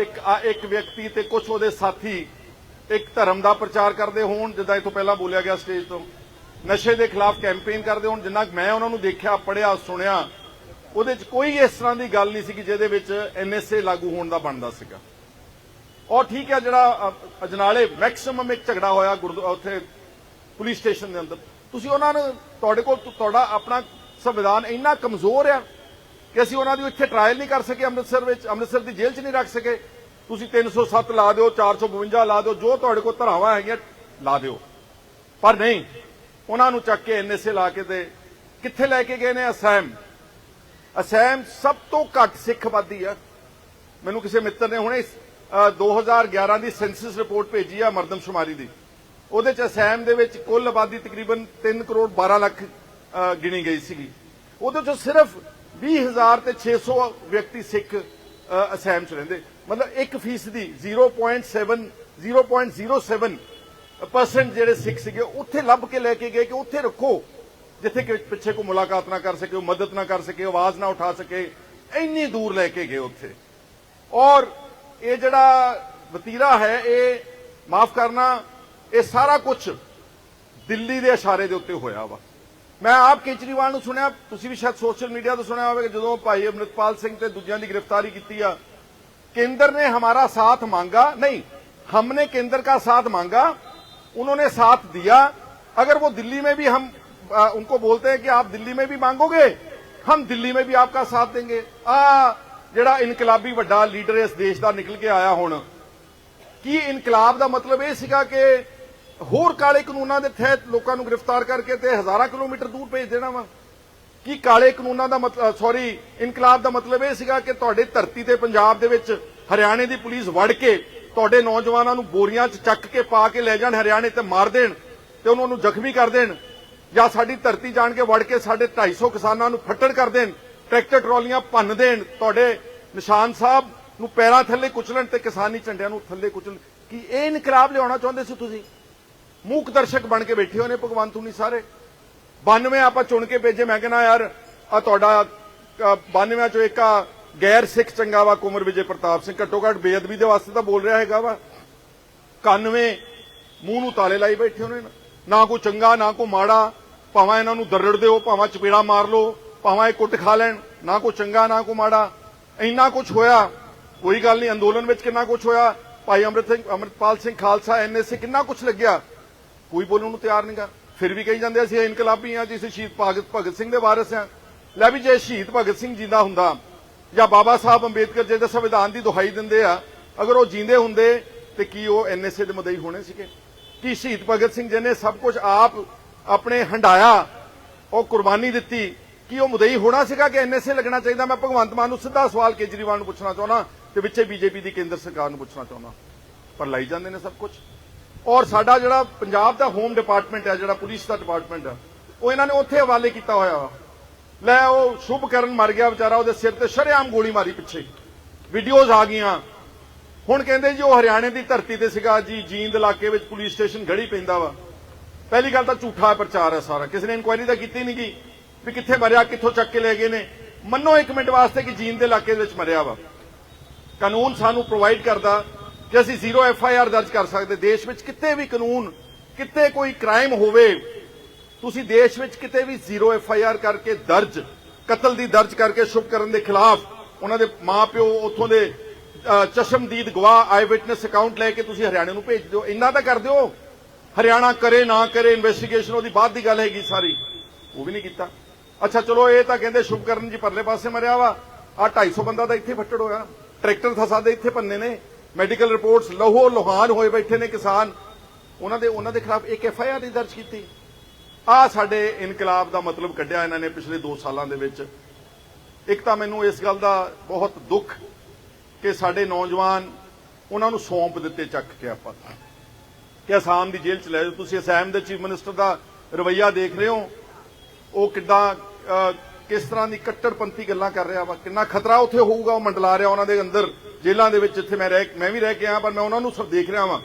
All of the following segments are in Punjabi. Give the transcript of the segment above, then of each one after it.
ਇੱਕ ਆ ਇੱਕ ਵਿਅਕਤੀ ਤੇ ਕੁਝ ਉਹਦੇ ਸਾਥੀ ਇੱਕ ਧਰਮ ਦਾ ਪ੍ਰਚਾਰ ਕਰਦੇ ਹੋਣ, ਜਿੱਦਾਂ ਇਹ ਪਹਿਲਾਂ ਬੋਲਿਆ ਗਿਆ ਸਟੇਜ ਤੋਂ। ਨਸ਼ੇ ਦੇ ਖਿਲਾਫ ਕੈਂਪੇਨ ਕਰਦੇ ਹੋਣ, ਜਿੰਨਾ ਮੈਂ ਉਹਨਾਂ ਨੂੰ ਦੇਖਿਆ ਪੜਿਆ ਸੁਣਿਆ, ਉਹਦੇ 'ਚ ਕੋਈ ਇਸ ਤਰ੍ਹਾਂ ਦੀ ਗੱਲ ਨਹੀਂ ਸੀ ਕਿ ਜਿਹਦੇ ਵਿੱਚ ਐਨਐਸਏ ਲਾਗੂ ਹੋਣ ਦਾ ਬਣਦਾ ਸੀਗਾ। ਔਰ ਠੀਕ ਹੈ, ਜਿਹੜਾ ਅਜਨਾਲੇ ਮੈਕਸਿਮਮ ਇੱਕ ਝਗੜਾ ਹੋਇਆ ਗੁਰਦੁ, ਉੱਥੇ ਪੁਲਿਸ ਸਟੇਸ਼ਨ ਦੇ ਅੰਦਰ। ਤੁਸੀਂ ਉਹਨਾਂ ਨੂੰ, ਤੁਹਾਡੇ ਕੋਲ, ਤੁਹਾਡਾ ਆਪਣਾ ਸੰਵਿਧਾਨ ਇੰਨਾ ਕਮਜ਼ੋਰ ਆ ਕਿ ਅਸੀਂ ਉਹਨਾਂ ਦੀ ਇੱਥੇ ਟ੍ਰਾਇਲ ਨਹੀਂ ਕਰ ਸਕੇ ਅੰਮ੍ਰਿਤਸਰ ਵਿੱਚ ਅੰਮ੍ਰਿਤਸਰ ਦੀ ਜੇਲ੍ਹ 'ਚ ਨਹੀਂ ਰੱਖ ਸਕੇ। ਤੁਸੀਂ 307 ਲਾ ਦਿਓ 452 ਲਾ ਦਿਓ ਜੋ ਤੁਹਾਡੇ ਕੋਲ ਧਰਾਵਾਂ ਹੈਗੀਆਂ ਲਾ ਦਿਓ। ਪਰ ਨਹੀਂ ਉਹਨਾਂ ਨੂੰ ਚੱਕ ਕੇ ਐਨਐਸਏ ਲਾ ਕੇ ਤੇ ਕਿੱਥੇ ਲੈ ਕੇ ਗਏ ਨੇ? ਅਸੈਮ ਅਸੈਮ ਸਭ ਤੋਂ ਘੱਟ ਸਿੱਖ ਆਬਾਦੀ ਆ। ਮੈਨੂੰ ਕਿਸੇ ਮਿੱਤਰ ਨੇ ਹੁਣੇ ਅ, 2011 ਦੀ ਸੈਂਸਸ ਰਿਪੋਰਟ ਭੇਜੀ ਆ ਮਰਦਮਸ਼ੁਮਾਰੀ ਦੀ। ਉਹਦੇ ਚ ਅਸੈਮ ਦੇ ਵਿੱਚ ਕੁੱਲ ਆਬਾਦੀ ਤਕਰੀਬਨ 3 ਕਰੋੜ 12 ਲੱਖ ਗਿਣੀ ਗਈ ਸੀਗੀ। ਉਹਦੇ ਚੋਂ ਸਿਰਫ 20000 ਤੇ 600 ਵਿਅਕਤੀ ਸਿੱਖ ਅ, ਚ ਰਹਿੰਦੇ। ਮਤਲਬ 1 ਫੀਸਦੀ 0.7 0.07 ਪਰਸੈਂਟ ਜਿਹੜੇ ਸਿੱਖ ਸੀਗੇ ਉੱਥੇ ਲੱਭ ਕੇ ਲੈ ਕੇ ਗਏ ਕਿ ਉੱਥੇ ਰੱਖੋ। ਜਿੱਥੇ ਕਿ ਪਿੱਛੇ ਕੋ ਮੁਲਾਕਾਤ ਨਾ ਕਰ ਸਕੇ ਮਦਦ ਨਾ ਕਰ ਸਕੇ ਆਵਾਜ਼ ਨਾ ਉਠਾ ਸਕੇ ਇੰਨੀ ਦੂਰ ਲੈ ਕੇ ਗਏ ਉੱਥੇ। ਔਰ ਇਹ ਜਿਹੜਾ ਵਤੀਰਾ ਹੈ ਇਹ ਮਾਫ ਕਰਨਾ ਇਹ ਸਾਰਾ ਕੁਝ ਦਿੱਲੀ ਦੇ ਇਸ਼ਾਰੇ ਦੇ ਉੱਤੇ ਹੋਇਆ ਵਾ। ਮੈਂ ਆਪ ਕੇਜਰੀਵਾਲ ਨੂੰ ਸੁਣਿਆ ਤੁਸੀਂ ਵੀ ਸ਼ਾਇਦ ਸੋਸ਼ਲ ਮੀਡੀਆ ਤੋਂ ਸੁਣਿਆ ਹੋਵੇਗਾ ਜਦੋਂ ਭਾਈ ਅਮਰਿਤਪਾਲ ਸਿੰਘ ਤੇ ਦੂਜਿਆਂ ਦੀ ਗ੍ਰਿਫਤਾਰੀ ਕੀਤੀ ਆ केंद्र ने हमारा साथ मांगा नहीं हमने केंद्र का साथ मांगा उन्होंने साथ दिया अगर वो दिल्ली में भी हम आ, उनको बोलते हैं कि आप दिल्ली में भी मांगोगे हम दिल्ली में भी आपका साथ देंगे आ ਜਿਹੜਾ ਇਨਕਲਾਬੀ ਵੱਡਾ ਲੀਡਰ ਇਸ ਦੇਸ਼ ਦਾ ਨਿਕਲ ਕੇ ਆਇਆ ਹੁਣ ਕੀ ਇਨਕਲਾਬ ਦਾ ਮਤਲਬ ਇਹ ਸੀਗਾ ਕਿ ਹੋਰ ਕਾਲੇ ਕਾਨੂੰਨਾਂ ਦੇ ਤਹਿਤ ਲੋਕਾਂ ਨੂੰ ਗ੍ਰਿਫਤਾਰ ਕਰਕੇ ਤੇ ਹਜ਼ਾਰਾਂ ਕਿਲੋਮੀਟਰ ਦੂਰ ਭੇਜ ਦੇਣਾ ਵਾ? ਕੀ ਕਾਲੇ ਕਾਨੂੰਨਾਂ ਦਾ ਮਤਲਬ ਸੌਰੀ ਇਨਕਲਾਬ ਦਾ ਮਤਲਬ ਇਹ ਸੀਗਾ ਕਿ ਤੁਹਾਡੇ ਧਰਤੀ ਤੇ ਪੰਜਾਬ ਦੇ ਵਿੱਚ ਹਰਿਆਣੇ ਦੀ ਪੁਲਿਸ ਵੜ ਕੇ ਤੁਹਾਡੇ ਨੌਜਵਾਨਾਂ ਨੂੰ ਬੋਰੀਆਂ 'ਚ ਚੱਕ ਕੇ ਪਾ ਕੇ ਲੈ ਜਾਣ, ਹਰਿਆਣੇ ਤੇ ਮਾਰ ਦੇਣ ਤੇ ਉਹਨਾਂ ਨੂੰ ਜ਼ਖਮੀ ਕਰ ਦੇਣ ਜਾਂ ਸਾਡੀ ਧਰਤੀ ਜਾਣ ਕੇ ਵੜ ਕੇ ਸਾਡੇ 250 ਕਿਸਾਨਾਂ ਨੂੰ ਫੱਟੜ ਕਰ ਦੇਣ, ਟਰੈਕਟਰ ਟਰਾਲੀਆਂ ਭੰਨ ਦੇਣ, ਤੁਹਾਡੇ ਨਿਸ਼ਾਨ ਸਾਹਿਬ ਨੂੰ ਪੈਰਾਂ ਥੱਲੇ ਕੁਚਲਣ ਤੇ ਕਿਸਾਨੀ ਝੰਡਿਆਂ ਨੂੰ ਥੱਲੇ ਕੁਚਲ ਕੀ ਇਹ ਇਨਕਲਾਬ ਲਿਆਉਣਾ ਚਾਹੁੰਦੇ ਸੀ ਤੁਸੀਂ? ਮੂਕ ਦਰਸ਼ਕ ਬਣ ਕੇ ਬੈਠੇ ਹੋਏ ਨੇ ਭਗਵੰਤ ਹੁਣੀ ਸਾਰੇ। 92 ਆਪਾਂ ਚੁਣ ਕੇ ਭੇਜੇ, ਮੈਂ ਕਹਿੰਦਾ ਯਾਰ, ਆ ਤੁਹਾਡਾ 92 ਚੋਂ ਇੱਕ ਆ ਗੈਰ ਸਿੱਖ ਚੰਗਾ ਵਾ ਕੁਮਰ ਵਿਜੇ ਪ੍ਰਤਾਪ ਸਿੰਘ। ਘੱਟੋ ਘੱਟ ਬੇਅਦਬੀ ਦੇ ਵਾਸਤੇ ਤਾਂ ਬੋਲ ਰਿਹਾ ਹੈਗਾ ਵਾ। 91 ਮੂੰਹ ਨੂੰ ਤਾਲੇ ਲਾਈ ਬੈਠੇ ਹੋਣੇ ਨਾ। ਕੋਈ ਚੰਗਾ, ਨਾ ਕੋਈ ਮਾੜਾ, ਭਾਵੇਂ ਇਹਨਾਂ ਨੂੰ ਦਰੜ ਦਿਓ, ਭਾਵੇਂ ਚਪੇੜਾ ਮਾਰ ਲਓ, ਭਾਵੇਂ ਇਹ ਕੁੱਟ ਖਾ ਲੈਣ, ਨਾ ਕੋਈ ਚੰਗਾ, ਨਾ ਕੋਈ ਮਾੜਾ। ਇੰਨਾ ਕੁਝ ਹੋਇਆ, ਕੋਈ ਗੱਲ ਨਹੀਂ, ਅੰਦੋਲਨ ਵਿੱਚ ਕਿੰਨਾ ਕੁਝ ਹੋਇਆ। ਭਾਈ ਅੰਮ੍ਰਿਤ ਸਿੰਘ, ਅੰਮ੍ਰਿਤਪਾਲ ਸਿੰਘ ਖਾਲਸਾ ਐਨਐਸਏ ਕਿੰਨਾ ਕੁਝ ਲੱਗਿਆ। ਕੋਈ ਬੋਲਣ ਨੂੰ ਤਿਆਰ ਨਹੀਂਗਾ ਫਿਰ ਵੀ ਕਹੀ ਜਾਂਦੇ ਅਸੀਂ ਇਨਕਲਾਬੀ ਆ ਜੀ ਅਸੀਂ ਸ਼ਹੀਦ ਭਗਤ ਭਗਤ ਸਿੰਘ ਦੇ ਵਾਰਿਸ ਆ। ਲੈ ਵੀ ਜੇ ਸ਼ਹੀਦ ਭਗਤ ਸਿੰਘ ਜਿੰਦਾ ਹੁੰਦਾ, ਜਾਂ ਬਾਬਾ ਸਾਹਿਬ ਅੰਬੇਦਕਰ ਜੀ ਸੰਵਿਧਾਨ ਦੀ ਦੁਹਾਈ ਦਿੰਦੇ ਆ, ਅਗਰ ਉਹ ਜਿੰਦੇ ਹੁੰਦੇ, ਤੇ ਕੀ ਉਹ ਐਨਐਸਏ ਦੇ ਮਦਈ ਹੋਣੇ ਸੀਗੇ? ਕੀ ਸ਼ਹੀਦ ਭਗਤ ਸਿੰਘ ਜੀ ਨੇ ਸਭ ਕੁਝ ਆਪ ਆਪਣੇ ਹੰਡਾਇਆ, ਉਹ ਕੁਰਬਾਨੀ ਦਿੱਤੀ, ਕਿ ਉਹ ਮੁਦਈ ਹੋਣਾ ਸੀਗਾ ਕਿ ਐਨਐਸਏ ਲੱਗਣਾ ਚਾਹੀਦਾ? ਮੈਂ ਭਗਵੰਤ ਮਾਨ ਨੂੰ ਸਿੱਧਾ ਸਵਾਲ ਕੇਜਰੀਵਾਲ ਨੂੰ ਪੁੱਛਣਾ ਚਾਹੁੰਦਾ, ਤੇ ਵਿੱਚੇ ਬੀਜੇਪੀ ਦੀ ਕੇਂਦਰ ਸਰਕਾਰ ਨੂੰ ਪੁੱਛਣਾ ਚਾਹੁੰਦਾ। ਪਰ ਲਾਈ ਜਾਂਦੇ ਨੇ ਸਭ ਕੁਝ ਔਰ ਸਾਡਾ ਜਿਹੜਾ ਪੰਜਾਬ ਦਾ ਹੋਮ ਡਿਪਾਰਟਮੈਂਟ ਹੈ, ਜਿਹੜਾ ਪੁਲਿਸ ਦਾ ਡਿਪਾਰਟਮੈਂਟ ਹੈ, ਉਹ ਇਹਨਾਂ ਨੇ ਉੱਥੇ ਹਵਾਲੇ ਕੀਤਾ ਹੋਇਆ ਵਾ। ਲੈ ਉਹ ਸ਼ੁਭ ਕਰਨ ਮਰ ਗਿਆ ਵਿਚਾਰਾ, ਉਹਦੇ ਸਿਰ ਤੇ ਸ਼ਰੇਆਮ ਗੋਲੀ ਮਾਰੀ ਪਿੱਛੇ। ਵੀਡੀਓਜ਼ ਆ ਗਈਆਂ। ਹੁਣ ਕਹਿੰਦੇ ਜੀ ਉਹ ਹਰਿਆਣੇ ਦੀ ਧਰਤੀ ਤੇ ਸੀਗਾ, ਜੀ ਜੀਂਦ ਇਲਾਕੇ ਵਿੱਚ ਪੁਲਿਸ ਸਟੇਸ਼ਨ ਗੜੀ ਪੈਂਦਾ ਵਾ। ਪਹਿਲੀ ਗੱਲ ਤਾਂ ਝੂਠਾ ਪ੍ਰਚਾਰ ਹੈ ਸਾਰਾ। ਕਿਸੇ ਨੇ ਇਨਕੁਆਇਰੀ ਤਾਂ ਕੀਤੀ ਨਹੀਂ ਗਈ ਵੀ ਕਿੱਥੇ ਮਰਿਆ, ਕਿੱਥੋਂ ਚੱਕ ਕੇ ਲੈ ਗਏ ਨੇ। ਮੰਨੋ ਇੱਕ ਮਿੰਟ ਵਾਸਤੇ ਕਿ ਜੀਂਦ ਦੇ ਇਲਾਕੇ ਵਿੱਚ ਮਰਿਆ ਵਾ। ਕਾਨੂੰਨ ਸਾਨੂੰ ਪ੍ਰੋਵਾਈਡ ਕਰਦਾ ਕਿ ਅਸੀਂ ਜ਼ੀਰੋ ਐਫ ਆਈ ਆਰ ਦਰਜ ਕਰ ਸਕਦੇ। ਦੇਸ਼ ਵਿੱਚ ਕਿਤੇ ਵੀ ਕਾਨੂੰਨ, ਕਿਤੇ ਕੋਈ ਕ੍ਰਾਈਮ ਹੋਵੇ, ਤੁਸੀਂ ਦੇਸ਼ ਵਿੱਚ ਕਿਤੇ ਵੀ ਜ਼ੀਰੋ ਐਫ ਆਈ ਆਰ ਕਰਕੇ ਦਰਜ, ਕਤਲ ਦੀ ਦਰਜ ਕਰਕੇ ਸ਼ੁਭ ਕਰਨ ਦੇ ਖਿਲਾਫ ਉਹਨਾਂ ਦੇ ਮਾਪਿਓ ਉੱਥੋਂ ਦੇ ਚਸ਼ਮਦੀਦ ਗਵਾਹ ਆਈ ਵਿਟਨੈਸ ਅਕਾਊਂਟ ਲੈ ਕੇ ਤੁਸੀਂ ਹਰਿਆਣੇ ਨੂੰ ਭੇਜ ਦਿਓ। ਇੰਨਾ ਤਾਂ ਕਰ ਦਿਓ। ਹਰਿਆਣਾ ਕਰੇ, ਨਾ ਕਰੇ ਇਨਵੈਸਟੀਗੇਸ਼ਨ ਉਹਦੀ ਬਾਅਦ ਦੀ ਗੱਲ ਹੈਗੀ ਸਾਰੀ। ਉਹ ਵੀ ਨਹੀਂ ਕੀਤਾ। ਅੱਛਾ, ਚਲੋ ਇਹ ਤਾਂ ਕਹਿੰਦੇ ਸ਼ੁਭਕਰਨ ਜੀ ਪਰਲੇ ਪਾਸੇ ਮਰਿਆ ਵਾ। ਆ 250 ਬੰਦਾ ਤਾਂ ਇੱਥੇ ਫੱਟੜ ਹੋਇਆ। ਟਰੈਕਟਰ ਫਸਾ ਦੇ ਇੱਥੇ ਪੰਨੇ ਨੇ। ਮੈਡੀਕਲ ਰਿਪੋਰਟਸ ਲਹੋ ਲੋਹਾਨ ਹੋਏ ਬੈਠੇ ਨੇ ਕਿਸਾਨ। ਉਹਨਾਂ ਦੇ ਉਹਨਾਂ ਦੇ ਖਿਲਾਫ ਇੱਕ ਐਫ ਆਈ ਆਰ ਨਹੀਂ ਦਰਜ ਕੀਤੀ। ਆ ਸਾਡੇ ਇਨਕਲਾਬ ਦਾ ਮਤਲਬ ਕੱਢਿਆ ਇਹਨਾਂ ਨੇ ਪਿਛਲੇ 2 ਸਾਲਾਂ ਦੇ ਵਿੱਚ। ਇੱਕ ਤਾਂ ਮੈਨੂੰ ਇਸ ਗੱਲ ਦਾ ਬਹੁਤ ਦੁੱਖ ਕਿ ਸਾਡੇ ਨੌਜਵਾਨ ਉਹਨਾਂ ਨੂੰ ਸੌਂਪ ਦਿੱਤੇ ਚੱਕ ਕੇ ਆਪਾਂ ਕਿ ਅਸਾਮ ਦੀ ਜੇਲ੍ਹ ਚ ਲੈ ਜਾਓ। ਤੁਸੀਂ ਅਸਾਮ ਦੇ ਚੀਫ ਮਿਨਿਸਟਰ ਦਾ ਰਵਈਆ ਦੇਖ ਰਹੇ ਹੋ। ਉਹ ਕਿੱਦਾਂ ਕਿਸ ਤਰ੍ਹਾਂ ਦੀ ਕੱਟੜਪੰਥੀ ਗੱਲਾਂ ਕਰ ਰਿਹਾ ਵਾ। ਕਿੰਨਾ ਖਤਰਾ ਉੱਥੇ ਹੋਊਗਾ, ਉਹ ਮੰਡਲਾ ਰਿਹਾ ਉਹਨਾਂ ਦੇ ਅੰਦਰ। ਜੇਲ੍ਹਾਂ ਦੇ ਵਿੱਚ ਜਿੱਥੇ ਮੈਂ ਰਹਿ, ਮੈਂ ਵੀ ਰਹਿ ਕੇ ਆਇਆ, ਪਰ ਮੈਂ ਉਹਨਾਂ ਨੂੰ ਸਭ ਦੇਖ ਰਿਹਾ ਵਾਂ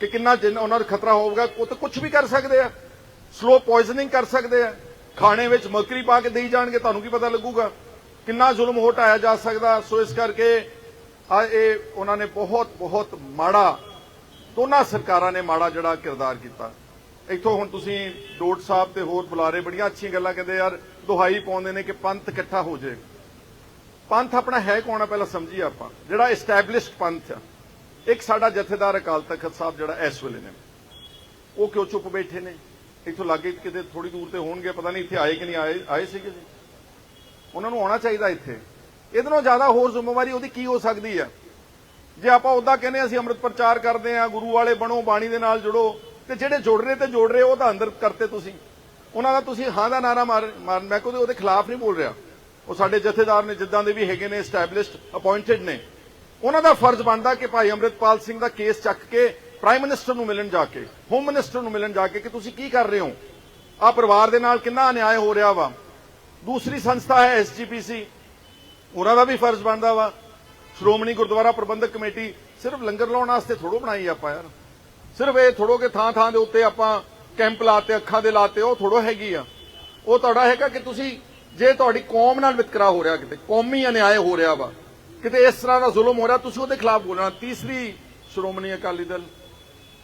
ਕਿ ਕਿੰਨਾ ਜਿੰਨਾ, ਉਹਨਾਂ ਨੂੰ ਖਤਰਾ ਹੋਊਗਾ, ਉਹ ਤਾਂ ਕੁਝ ਵੀ ਕਰ ਸਕਦੇ ਆ। ਸਲੋ ਪੋਇਜ਼ਨਿੰਗ ਕਰ ਸਕਦੇ ਆ। ਖਾਣੇ ਵਿੱਚ ਮਰਕਰੀ ਪਾ ਕੇ ਦੇਈ ਜਾਣਗੇ, ਤੁਹਾਨੂੰ ਕੀ ਪਤਾ ਲੱਗੂਗਾ। ਕਿੰਨਾ ਜ਼ੁਲਮ ਹੋਟਾਇਆ ਜਾ ਸਕਦਾ। ਸੋ ਇਸ ਕਰਕੇ ਆ ਇਹ ਉਹਨਾਂ ਨੇ ਬਹੁਤ ਬਹੁਤ ਮਾੜਾ, ਦੋਨਾਂ ਸਰਕਾਰਾਂ ਨੇ ਮਾੜਾ ਜਿਹੜਾ ਕਿਰਦਾਰ ਕੀਤਾ। ਇੱਥੋਂ ਹੁਣ ਤੁਸੀਂ ਡੋਟ ਸਾਹਿਬ ਤੇ ਹੋਰ ਬੁਲਾਰੇ, ਬੜੀਆਂ ਅੱਛੀਆਂ ਗੱਲਾਂ ਕਹਿੰਦੇ ਯਾਰ, ਦੁਹਾਈ ਪਾਉਂਦੇ ਨੇ ਕਿ ਪੰਥ ਇਕੱਠਾ ਹੋ ਜਾਏ। ਪੰਥ ਆਪਣਾ ਹੈ ਕੌਣ ਆ ਪਹਿਲਾਂ ਸਮਝੀਏ ਆਪਾਂ। ਜਿਹੜਾ ਐਸਟੈਬਲਿਸ਼ਡ ਪੰਥ ਆ। ਇੱਕ ਸਾਡਾ ਜਥੇਦਾਰ ਅਕਾਲ ਤਖਤ ਸਾਹਿਬ ਜਿਹੜਾ ਇਸ ਵੇਲੇ ਨੇ। ਉਹ ਕਿਉਂ ਚੁੱਪ ਬੈਠੇ ਨੇ? ਇੱਥੋਂ ਲਾਗੇ ਕਿਤੇ ਥੋੜੀ ਦੂਰ ਤੇ ਹੋਣਗੇ, ਪਤਾ ਨਹੀਂ ਇੱਥੇ ਆਏ ਕਿ ਨਹੀਂ ਆਏ ਆਏ ਸੀਗੇ ਜੀ। ਉਹਨਾਂ ਨੂੰ ਆਉਣਾ ਚਾਹੀਦਾ ਇੱਥੇ। ਇਹਦੇ ਨਾਲੋਂ ਜ਼ਿਆਦਾ ਹੋਰ ਜ਼ਿੰਮੇਵਾਰੀ ਉਹਦੀ ਕੀ ਹੋ ਸਕਦੀ ਹੈ ਜੇ ਆਪਾਂ ਉਦਾਂ ਕਹਿੰਦੇ ਹਾਂ ਅਸੀਂ ਅੰਮ੍ਰਿਤ ਪ੍ਰਚਾਰ ਕਰਦੇ ਆ ਗੁਰੂ ਵਾਲੇ ਬਣੋ, ਬਾਣੀ ਦੇ ਨਾਲ ਜੁੜੋ, ਤੇ ਜਿਹੜੇ ਜੁੜ ਰਹੇ ਤੇ ਜੁੜ ਰਹੇ, ਉਹ ਤਾਂ ਅੰਦਰ ਕਰਤੇ ਤੁਸੀਂ। ਉਹਨਾਂ ਦਾ ਤੁਸੀਂ ਹਾਂ ਦਾ ਨਾਰਾ ਮਾਰ ਮਾਰ- ਮੈਂ ਕੋਈ ਉਹਦੇ ਖਿਲਾਫ ਨਹੀਂ ਬੋਲ ਰਿਹਾ। ਉਹ ਸਾਡੇ ਜਥੇਦਾਰ ਨੇ ਜਿੱਦਾਂ ਦੇ ਵੀ ਹੈਗੇ ਨੇ ਐਸਟੈਬਲਿਸ਼ਡ ਅਪਾਇੰਟਡ ਨੇ। ਉਹਨਾਂ ਦਾ ਫਰਜ਼ ਬਣਦਾ ਕਿ ਭਾਈ ਅੰਮ੍ਰਿਤਪਾਲ ਸਿੰਘ ਦਾ ਕੇਸ ਚੱਕ ਕੇ ਪ੍ਰਾਈਮ ਮਿਨਿਸਟਰ ਨੂੰ ਮਿਲਣ ਜਾ ਕੇ, ਹੋਮ ਮਿਨਿਸਟਰ ਨੂੰ ਮਿਲਣ ਜਾ ਕੇ ਕਿ ਤੁਸੀਂ ਕੀ ਕਰ ਰਹੇ ਹੋ? ਆ ਪਰਿਵਾਰ ਦੇ ਨਾਲ ਕਿੰਨਾ ਅਨਿਆਏ ਹੋ ਰਿਹਾ ਵਾ? ਦੂਸਰੀ ਸੰਸਥਾ ਹੈ ਐਸਜੀਪੀਸੀ ਉਹਨਾਂ ਦਾ ਵੀ ਫਰਜ਼ ਬਣਦਾ ਵਾ। ਸ਼੍ਰੋਮਣੀ ਗੁਰਦੁਆਰਾ ਪ੍ਰਬੰਧਕ ਕਮੇਟੀ ਸਿਰਫ ਲੰਗਰ ਲਾਉਣ ਵਾਸਤੇ ਥੋੜੋ ਬਣਾਈ ਆਪਾਂ ਯਾਰ। ਸਿਰਫ ਇਹ ਥੋੜੋ ਕਿ ਥਾਂ ਥਾਂ ਦੇ ਉੱਤੇ ਆਪਾਂ ਕੈਂਪ ਲਾਤੇ, ਅੱਖਾਂ ਦੇ ਲਾਤੇ, ਉਹ ਥੋੜੋ ਹੈਗੀ ਆ। ਉਹ ਤੁਹਾਡਾ ਹੈਗਾ ਕਿ ਤੁਸੀਂ ਜੇ ਤੁਹਾਡੀ ਕੌਮ ਨਾਲ ਵਿਤਕਰਾ ਹੋ ਰਿਹਾ ਕਿਤੇ, ਕੌਮੀ ਅਨਿਆਏ ਹੋ ਰਿਹਾ ਵਾ, ਕਿਤੇ ਇਸ ਤਰ੍ਹਾਂ ਦਾ ਜ਼ੁਲਮ ਹੋ ਰਿਹਾ, ਤੁਸੀਂ ਉਹਦੇ ਖਿਲਾਫ ਬੋਲਣਾ। ਤੀਸਰੀ ਸ਼੍ਰੋਮਣੀ ਅਕਾਲੀ ਦਲ,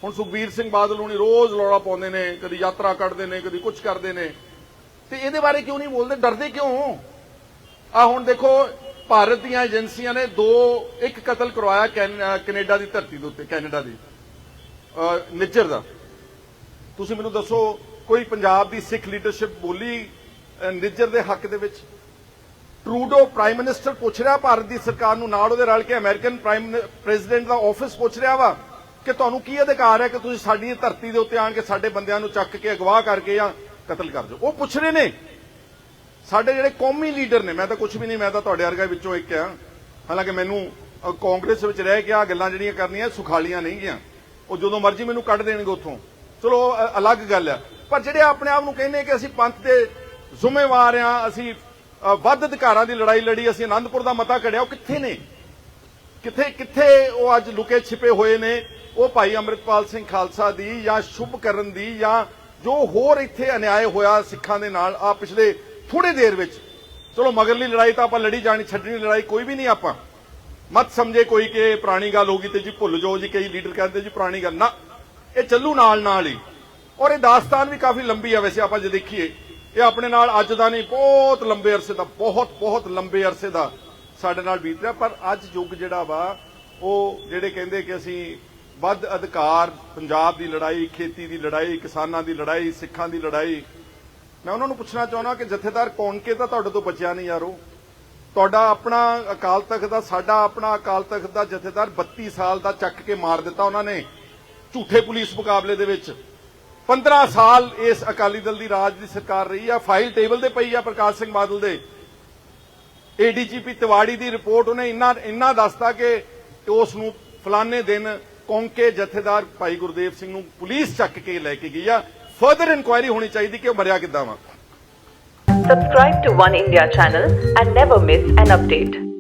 ਹੁਣ ਸੁਖਬੀਰ ਸਿੰਘ ਬਾਦਲ ਹੁਣੀ ਰੋਜ਼ ਲੋੜਾ ਪਾਉਂਦੇ ਨੇ, ਕਦੀ ਯਾਤਰਾ ਕੱਢਦੇ ਨੇ, ਕਦੀ ਕੁਝ ਕਰਦੇ ਨੇ। ਤੇ ਇਹਦੇ ਬਾਰੇ ਕਿਉਂ ਨਹੀਂ ਬੋਲਦੇ? ਡਰਦੇ ਕਿਉਂ? ਆ ਹੁਣ ਦੇਖੋ, ਭਾਰਤ ਦੀਆਂ ਏਜੰਸੀਆਂ ਨੇ ਦੋ, ਇੱਕ ਕਤਲ ਕਰਵਾਇਆ ਕੈਨ- ਕੈਨੇਡਾ ਦੀ ਧਰਤੀ ਦੇ ਉੱਤੇ, ਕੈਨੇਡਾ ਦੀ। ਅਹ ਨਿੱਜਰ ਦਾ। ਤੁਸੀਂ ਮੈਨੂੰ ਦੱਸੋ, ਕੋਈ ਪੰਜਾਬ ਦੀ ਸਿੱਖ ਲੀਡਰਸ਼ਿਪ ਬੋਲੀ ਨਿੱਜਰ ਦੇ ਹੱਕ ਦੇ ਵਿੱਚ ਟਰੂਡੋ ਪ੍ਰਾਈਮ ਮਿਨਿਸਟਰ ਪੁੱਛ ਰਿਹਾ, ਭਾਰਤ ਦੀ ਸਰਕਾਰ ਨੂੰ ਨਾਲ ਉਹਦੇ ਰਲ ਕੇ ਅਮਰੀਕਨ ਪ੍ਰਾਈਮ ਪ੍ਰੈਜ਼ੀਡੈਂਟ ਦਾ ਆਫਿਸ ਪੁੱਛ ਰਿਹਾ ਵਾ ਕਿ ਤੁਹਾਨੂੰ ਕੀ ਅਧਿਕਾਰ ਹੈ ਕਿ ਤੁਸੀਂ ਸਾਡੀ ਧਰਤੀ ਦੇ ਉੱਤੇ ਆਣ ਕੇ ਸਾਡੇ ਬੰਦਿਆਂ ਨੂੰ ਚੱਕ ਕੇ ਅਗਵਾ ਕਰਕੇ ਜਾਂ ਕਤਲ ਕਰ ਦਿਓ? ਉਹ ਪੁੱਛ ਰਹੇ ਨੇ। ਸਾਡੇ ਜਿਹੜੇ ਕੌਮੀ ਲੀਡਰ ਨੇ, ਮੈਂ ਤਾਂ ਕੁਝ ਵੀ ਨਹੀਂ, ਮੈਂ ਤਾਂ ਤੁਹਾਡੇ ਵਰਗਾ ਵਿੱਚੋਂ ਇੱਕ ਆ। ਹਾਲਾਂਕਿ ਮੈਨੂੰ ਕਾਂਗਰਸ ਵਿੱਚ ਰਹਿ ਕੇ ਆ ਗੱਲਾਂ ਜਿਹੜੀਆਂ ਕਰਨੀਆਂ, ਸੁਖਾਲੀਆਂ ਨਹੀਂ ਗੀਆਂ ਉਹ ਜਦੋਂ ਮਰਜ਼ੀ ਮੈਨੂੰ ਕੱਢ ਦੇਣਗੇ ਉੱਥੋਂ। ਚਲੋ ਅਲੱਗ ਗੱਲ ਆ। ਪਰ ਜਿਹੜੇ ਆਪਣੇ ਆਪ ਨੂੰ ਕਹਿੰਦੇ ਕਿ ਅਸੀਂ ਪੰਥ ਦੇ ਜ਼ਿੰਮੇਵਾਰ ਆ ਅਸੀਂ ਵੱਧ ਅਧਿਕਾਰਾਂ ਦੀ ਲੜਾਈ ਲੜੀ, ਅਸੀਂ ਆਨੰਦਪੁਰ ਦਾ ਮਤਾ ਘੜਿਆ ਉਹ ਕਿੱਥੇ ਨੇ? ਕਿੱਥੇ ਕਿੱਥੇ ਉਹ ਅੱਜ ਲੁਕੇ ਛਿਪੇ ਹੋਏ ਨੇ? ਉਹ ਭਾਈ ਅੰਮ੍ਰਿਤਪਾਲ ਸਿੰਘ ਖਾਲਸਾ ਦੀ ਜਾਂ ਸ਼ੁਭ ਕਰਨ ਦੀ ਜਾਂ ਜੋ ਹੋਰ ਇੱਥੇ ਅਨਿਆਏ ਹੋਇਆ ਸਿੱਖਾਂ ਦੇ ਨਾਲ ਆ ਪਿਛਲੇ ਥੋੜੇ ਦੇਰ ਵਿੱਚ। ਚਲੋ, ਮਗਰਲੀ ਲੜਾਈ ਤਾਂ ਆਪਾਂ ਲੜੀ ਜਾਣੀ, ਛੱਡਣੀ ਲੜਾਈ ਕੋਈ ਵੀ ਨਹੀਂ ਆਪਾਂ। ਮਤ ਸਮਝੇ ਕੋਈ ਕਿ ਪੁਰਾਣੀ ਗੱਲ ਹੋ ਗਈ ਤੇ ਜੀ ਭੁੱਲ ਜਾਓ, ਜੀ ਕਈ ਲੀਡਰ ਕਹਿੰਦੇ ਜੀ ਪੁਰਾਣੀ ਗੱਲ ਨਾ। ਇਹ ਚੱਲੂ ਨਾਲ ਨਾਲ ਹੀ। ਔਰ ਇਹ ਦਾਸਤਾਨ ਵੀ ਕਾਫੀ ਲੰਬੀ ਆ ਵੈਸੇ ਆਪਾਂ ਜੇ ਦੇਖੀਏ। ਇਹ ਆਪਣੇ ਨਾਲ ਅੱਜ ਦਾ ਨਹੀਂ, ਬਹੁਤ ਲੰਬੇ ਅਰਸੇ ਦਾ, ਬਹੁਤ ਬਹੁਤ ਲੰਬੇ ਅਰਸੇ ਦਾ ਸਾਡੇ ਨਾਲ ਬੀਤ ਰਿਹਾ। ਪਰ ਅੱਜ ਯੁੱਗ ਜਿਹੜਾ ਵਾ, ਉਹ ਜਿਹੜੇ ਕਹਿੰਦੇ ਕਿ ਅਸੀਂ ਵੱਧ ਅਧਿਕਾਰ, ਪੰਜਾਬ ਦੀ ਲੜਾਈ, ਖੇਤੀ ਦੀ ਲੜਾਈ, ਕਿਸਾਨਾਂ ਦੀ ਲੜਾਈ, ਸਿੱਖਾਂ ਦੀ ਲੜਾਈ, ਮੈਂ ਉਹਨਾਂ ਨੂੰ ਪੁੱਛਣਾ ਚਾਹੁੰਦਾ ਕਿ ਜਥੇਦਾਰ ਕੌਣਕੇ ਤਾਂ ਤੁਹਾਡੇ ਤੋਂ ਬਚਿਆ ਨਹੀਂ ਯਾਰੋ? ਤੁਹਾਡਾ ਆਪਣਾ ਅਕਾਲ ਤਖਤ ਦਾ, ਸਾਡਾ ਆਪਣਾ ਅਕਾਲ ਤਖਤ ਦਾ ਜਥੇਦਾਰ 32 ਸਾਲ ਦਾ ਚੱਕ ਕੇ ਮਾਰ ਦਿੱਤਾ ਉਹਨਾਂ ਨੇ ਝੂਠੇ ਪੁਲਿਸ ਮੁਕਾਬਲੇ ਦੇ ਵਿੱਚ। 15 ਸਾਲ ਇਸ ਅਕਾਲੀ ਦਲ ਦੀ ਰਾਜ ਦੀ ਸਰਕਾਰ ਰਹੀ ਆ ਫਾਈਲ ਟੇਬਲ ਤੇ ਪਈ ਆ ਪ੍ਰਕਾਸ਼ ਸਿੰਘ ਬਾਦਲ ਦੇ। ਏਡੀਜੀਪੀ ਤਿਵਾੜੀ ਦੀ ਰਿਪੋਰਟ ਉਹਨੇ ਇੰਨਾ ਇੰਨਾ ਦੱਸਤਾ ਕਿ ਉਸ ਨੂੰ ਫਲਾਣੇ ਦਿਨ ਕੌਂਕੇ ਜਥੇਦਾਰ ਭਾਈ ਗੁਰਦੇਵ ਸਿੰਘ ਨੂੰ ਪੁਲਿਸ ਚੱਕ ਕੇ ਲੈ ਕੇ ਗਈ ਆ। ਫਰਦਰ ਇਨਕੁਆਇਰੀ ਹੋਣੀ ਚਾਹੀਦੀ ਕਿ ਉਹ ਮਰਿਆ ਕਿੱਦਾਂ ਵਾ। Subscribe to One India channel and never miss an update.